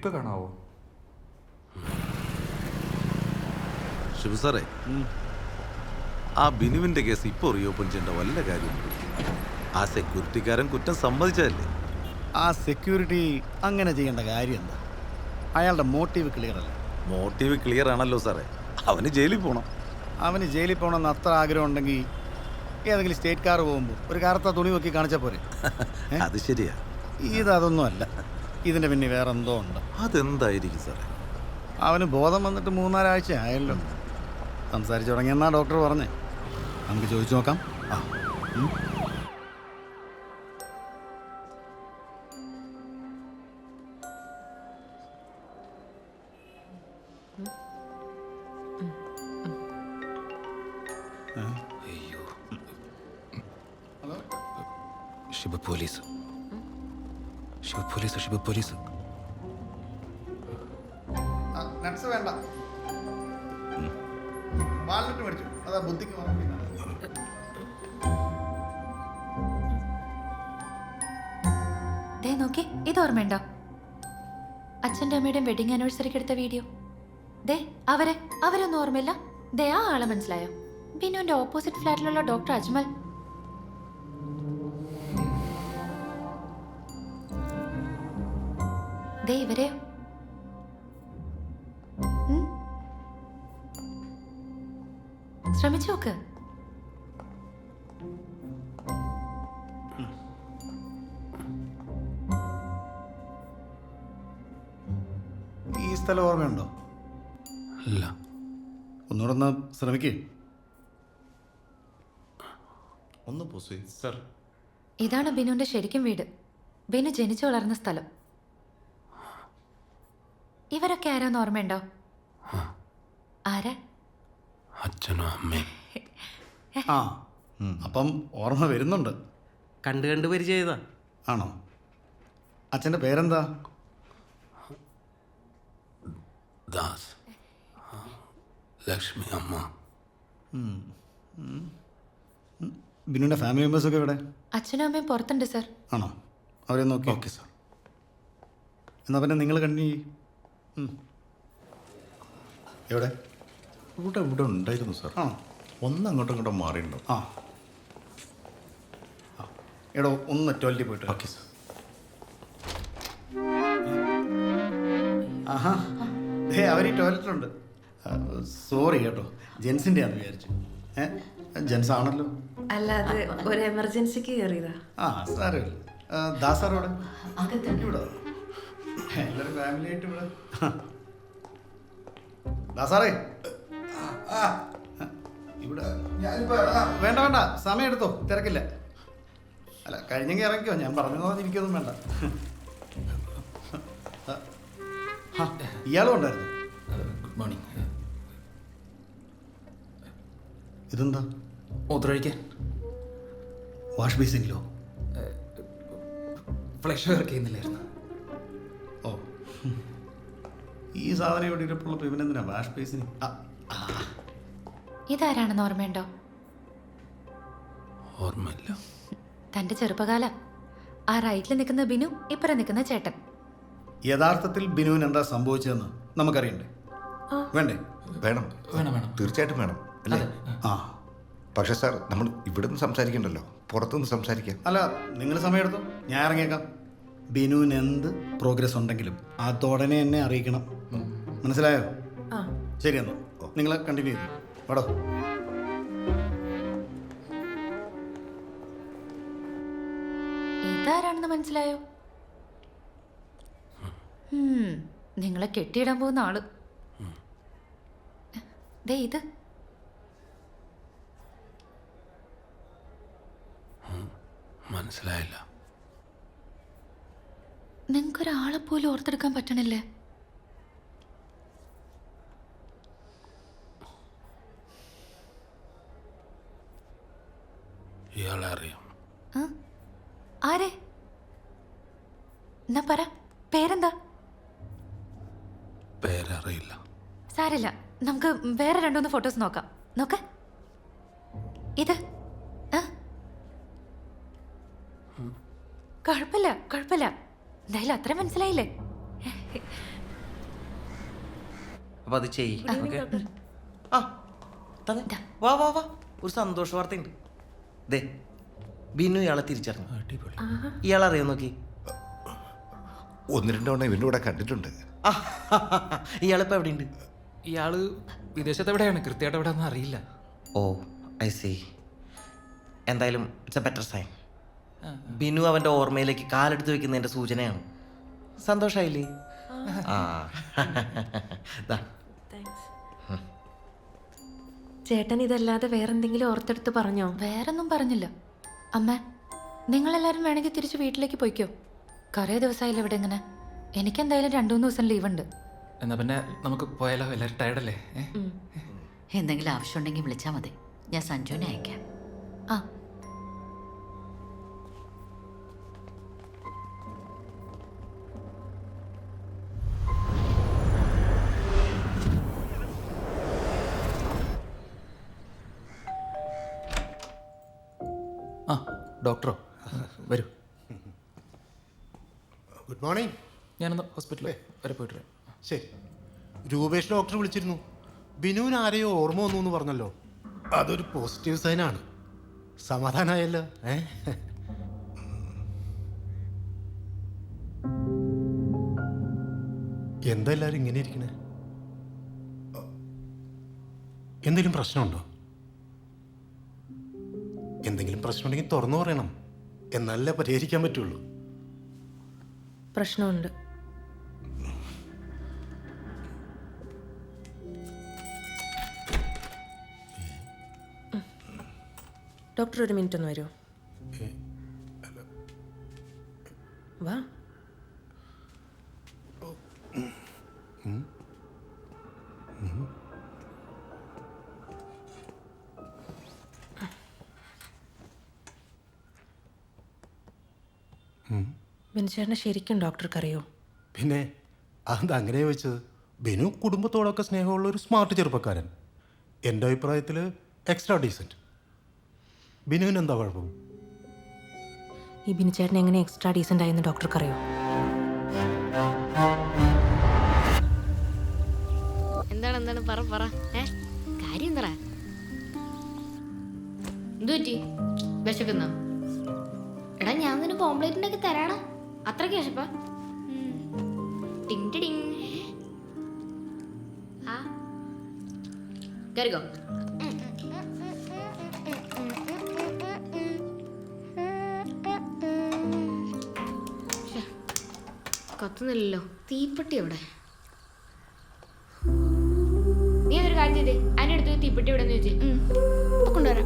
ഇപ്പൊ കാണാവോ? ശിവ സാറേ ആ ബിനുവിന്റെ കേസ് ഇപ്പോൾ റീഓപ്പൺ ചെയ്യേണ്ട വല്ല കാര്യം ആ സെക്യൂരിറ്റിക്കാരൻ കുറ്റം സമ്മതിച്ചതല്ലേ? ആ സെക്യൂരിറ്റി അങ്ങനെ ചെയ്യേണ്ട കാര്യം എന്താ? അയാളുടെ മോട്ടീവ് ക്ലിയർ അല്ല? മോട്ടീവ് ക്ലിയർ ആണല്ലോ സാറേ. അവന് ജയിലിൽ പോണം. അവന് ജയിലിൽ പോകണമെന്ന് അത്ര ആഗ്രഹം ഉണ്ടെങ്കിൽ ഏതെങ്കിലും സ്റ്റേറ്റ് കാർ പോകുമ്പോൾ ഒരു കറുത്ത തുണി നോക്കി കാണിച്ചാൽ പോരെ. അത് ശരിയാ. ഇതൊന്നും അല്ല. ഇതിന്റെ പിന്നെ വേറെ എന്തോ ഉണ്ട്. അതെന്തായിരിക്കും സാറേ? അവന് ബോധം വന്നിട്ട് മൂന്നാലാഴ്ച ആയല്ലോ. സംസാരിച്ചു തുടങ്ങിയെന്നാ ഡോക്ടർ പറഞ്ഞേ? നമുക്ക് ചോദിച്ചു നോക്കാം. ആ. Hello Shiva police. Shiva police Shiva police. ആ, nuts വേണ്ട. വാൾനട്ട് മേടിച്ചു. അതാ ബുദ്ധിക്ക്. ദേ നോക്കി. ഇത് ഓർമ്മയുണ്ടോ? അച്ഛന്റെ അമ്മയുടെയും വെഡിങ് ആനിവേഴ്സറിക്ക് എടുത്ത വീഡിയോ ദേ അവരെ. അവരൊന്നും ഓർമ്മയില്ല. ദേ ആ ആളെ മനസ്സിലായോ? ബിനുവിന്റെ ഓപ്പോസിറ്റ് ഫ്ലാറ്റിലുള്ള ഡോക്ടർ അജ്മൽ. ദേ ഇവരെയോ ശ്രമിച്ചു നോക്ക്. ഈ സ്ഥലം ഓർമ്മയുണ്ടോ? അല്ല. ഒന്നുകൂടെ ഒന്ന് ശ്രമിക്കേ. ഒന്ന് പോസേ സർ. ഇതാണ് ബിനുവിന്റെ ശരിക്കും വീട്. ബിനു ജനിച്ചു വളർന്ന സ്ഥലം. ഇവരൊക്കെ ആരാന്ന് ഓർമ്മയുണ്ടോ? ആരാ? അച്ഛനും അമ്മയും? ആ. അപ്പം ഓർമ്മ വരുന്നുണ്ട്. കണ്ട് കണ്ട് പരിചയതാ. ആണോ? അച്ഛന്റെ പേരെന്താ? ദാസ്. ലക്ഷ്മി അമ്മ. ബിനുവിന്റെ ഫാമിലി മെമ്പേഴ്സൊക്കെ ഇവിടെ അച്ഛനും അമ്മയും പുറത്തുണ്ട് സർ. ആണോ? അവരെ നോക്കി. Okay sir. എന്നാൽ പിന്നെ നിങ്ങൾ കണ്ടി എവിടെ? ഇവിടെ ഇവിടെ ഉണ്ടായിരുന്നു സാർ. ആ. ഒന്ന് അങ്ങോട്ടും ഇങ്ങോട്ടും മാറിയിട്ടുണ്ടോ. ആ. എടോ ഒന്ന് ട്വൽറ്റി പോയിട്ട് ഓക്കെ സാർ. ആഹാ. ദേ അവർ ഈ ടോയ്ലറ്റുണ്ട് സോറി കേട്ടോ. ജെൻസിന്റെ ആണെന്ന് വിചാരിച്ചു. ഏ? ജെൻസ് ആണല്ലോ അല്ല അത് ഒരു എമർജൻസിക്ക് കയറിയതാ. ആ സാറേ ദാസാറോടെ ദാസ് ഇവിടെ ഇവിടെ? എല്ലാവരും ഫാമിലി ആയിട്ട് ഇവിടെ. ദാസാറേ ഇവിടെ. വേണ്ട വേണ്ട. സമയം എടുത്തോ തിരക്കില്ല. അല്ല കഴിഞ്ഞെങ്കിൽ ഇറങ്ങിക്കോ. ഞാൻ പറഞ്ഞു എനിക്കൊന്നും വേണ്ട. ഇയാളും ഉണ്ടായിരുന്നു. ഗുഡ് മോർണിംഗ് ഇതെന്താ? മൂത്രമൊഴിക്കാൻ. വാഷ് ബേസിനിലോ? ഫ്ലഷ് വർക്ക് ചെയ്യുന്നില്ലായിരുന്നു. ഓ ഈ സാധനം ഇവിടെ ഇരിപ്പുള്ള ഇവനെന്തിനാ വാഷ് ബേസിന് ഇതാരാണെന്ന് ഓർമ്മയുണ്ടോ? ഓർമ്മയില്ല. തന്റെ ചെറുപ്പകാലം. ആ റൈറ്റിൽ നിൽക്കുന്ന ബിനു ഇപ്പുറം നിൽക്കുന്ന ചേട്ടൻ. യഥാർത്ഥത്തിൽ ബിനുവിന് എന്താ സംഭവിച്ചതെന്ന് നമുക്കറിയണ്ടേ? വേണ്ടേ? വേണം. വേണം വേണം. തീർച്ചയായിട്ടും വേണം അല്ലേ? ആ. പക്ഷേ സാർ നമ്മൾ ഇവിടെ നിന്ന് സംസാരിക്കണ്ടല്ലോ. പുറത്തുനിന്ന് സംസാരിക്കാം. അല്ല നിങ്ങൾ സമയമെടുത്തോ ഞാൻ ഇറങ്ങിയേക്കാം. ബിനുവിന് എന്ത് പ്രോഗ്രസ് ഉണ്ടെങ്കിലും അതോടനെ എന്നെ അറിയിക്കണം. മനസ്സിലായോ? ആ. ശരി എന്നാ. നിങ്ങൾ കണ്ടിന്യൂ ചെയ്തു വടോ. ഇതാരാണെന്ന് മനസ്സിലായോ? നിങ്ങളെ കെട്ടിയിടാൻ പോകുന്ന ആൾ. ദേ ഇത്. മനസ്സിലായില്ല. നിങ്ങൾക്കൊരാളെ പോലും ഓർത്തെടുക്കാൻ പറ്റണില്ലേ? ഇയാളെ അറിയാം ആരെ? എന്നാ പറ പേരെന്താ? പേരറിയില്ല. സാരില്ല നമുക്ക് വേറെ രണ്ടുമൂന്ന് ഫോട്ടോസ് നോക്കാം. നോക്ക. ഇത്? കുഴപ്പമില്ല കുഴപ്പമില്ല. എന്തായാലും അത്ര മനസ്സിലായില്ലേ? അപ്പൊ അത് ചെയ് ഓക്കെ? ആ തന്നെ. വാ വാ വാ. ഒരു സന്തോഷ വാർത്തയുണ്ട്. ദേ ബിനു ഇയാളെ തിരിച്ചറിഞ്ഞു. അടിപൊളി. ഇയാളെ അറിയാൻ നോക്കി? ഒന്ന് രണ്ട് തവണ ഇവന്റെ കൂടെ കണ്ടിട്ടുണ്ട്. ആ, ഇയാളിപ്പോ എവിടെയുണ്ട്? ഇയാൾ വിദേശത്ത് എവിടെയാണ്? കൃത്യമായിട്ട് എവിടെയാണെന്ന് അറിയില്ല. ഓ ഐ സി എന്തായാലും it's a better sign Binu അവന്റെ ഓർമ്മയിലേക്ക് കാലെടുത്ത് വെക്കുന്നതിന്റെ സൂചനയാണ്. സന്തോഷായില്ലേ? ആ. ദാ, ചേട്ടൻ ഇതല്ലാതെ വേറെന്തെങ്കിലും ഓർത്തെടുത്ത് പറഞ്ഞോ? വേറൊന്നും പറഞ്ഞില്ല. അമ്മ നിങ്ങളെല്ലാവരും വേണമെങ്കിൽ തിരിച്ച് വീട്ടിലേക്ക് പോയിക്കോ. കുറേ ദിവസമായില്ല ഇവിടെ ഇങ്ങനെ. എനിക്കെന്തായാലും രണ്ടു മൂന്ന് ദിവസം ലീവ് ഉണ്ട് എന്നാ പിന്നെ നമുക്ക് പോയാലോ? എല്ലാവരും ടയർഡല്ലേ ഏ? എന്തെങ്കിലും ആവശ്യമുണ്ടെങ്കിൽ വിളിച്ചാൽ മതി. ഞാൻ സഞ്ജുവിനെ അയക്കാം. ആ ആ ഡോക്ടറോ വരൂ. Good morning. ഞാനൊന്ന് ഹോസ്പിറ്റലിൽ വരെ പോയിട്ട് വരാം ശരി. രൂപേഷ് ഡോക്ടർ വിളിച്ചിരുന്നു. ബിനുവിന് ആരെയോ ഓർമ്മ വന്നു എന്ന് പറഞ്ഞല്ലോ. അതൊരു പോസിറ്റീവ് സൈനാണ്. സമാധാനമായല്ലോ ഏ? എന്താ എല്ലാവരും ഇങ്ങനെ ഇരിക്കണേ? എന്തെങ്കിലും പ്രശ്നമുണ്ടോ? എന്തെങ്കിലും പ്രശ്നമുണ്ടെങ്കിൽ തുറന്നു പറയണം. എന്നല്ലേ പരിഹരിക്കാൻ പറ്റുള്ളൂ. പ്രശ്നമുണ്ട്. ഡോക്ടർ ഒരു മിനിറ്റ് ഒന്ന് വരുമോ? വാ. ബിൻചേട്ടനെ ശരിക്കും ഡോക്ടർക്ക് അറിയോ പിന്നെ അത് അങ്ങനെ വെച്ചത് ബിനു കുടുംബത്തോടൊക്കെ സ്നേഹമുള്ള ഒരു സ്മാർട്ട് ചെറുപ്പക്കാരൻ. എന്റെ അഭിപ്രായത്തിൽ എക്സ്ട്രാ ഡീസന്റ്. ബിനുവിന് എന്താ കുഴപ്പം? ഈ ബിനുചേട്ടൻ എങ്ങനെ എക്സ്ട്രാ ഡീസന്റ് ആയെന്ന് ഡോക്ടർക്ക് അറിയോ എന്താണ് എന്താണ്? പറ പറ. ഏ? കാര്യം എന്താ? എന്തു പറ്റി വിശക്കുന്ന. എടാ ഞാൻ നിന്നെ പോംപ്ലേറ്റ് ഉണ്ടാക്കി തരാടാ അത്രയ്ക്ക് വിശപ്പാ. ടിങ് ടിങ്. ആ. കയറിക്കോ കത്തുന്നില്ലല്ലോ. തീപ്പെട്ടി എവിടെ? നീ അതൊരു കാര്യം ചെയ്തേ. അതിന്റെ അടുത്ത് തീപ്പെട്ടി എന്ന് ചോദിച്ചേ. കൊണ്ടുവരാം.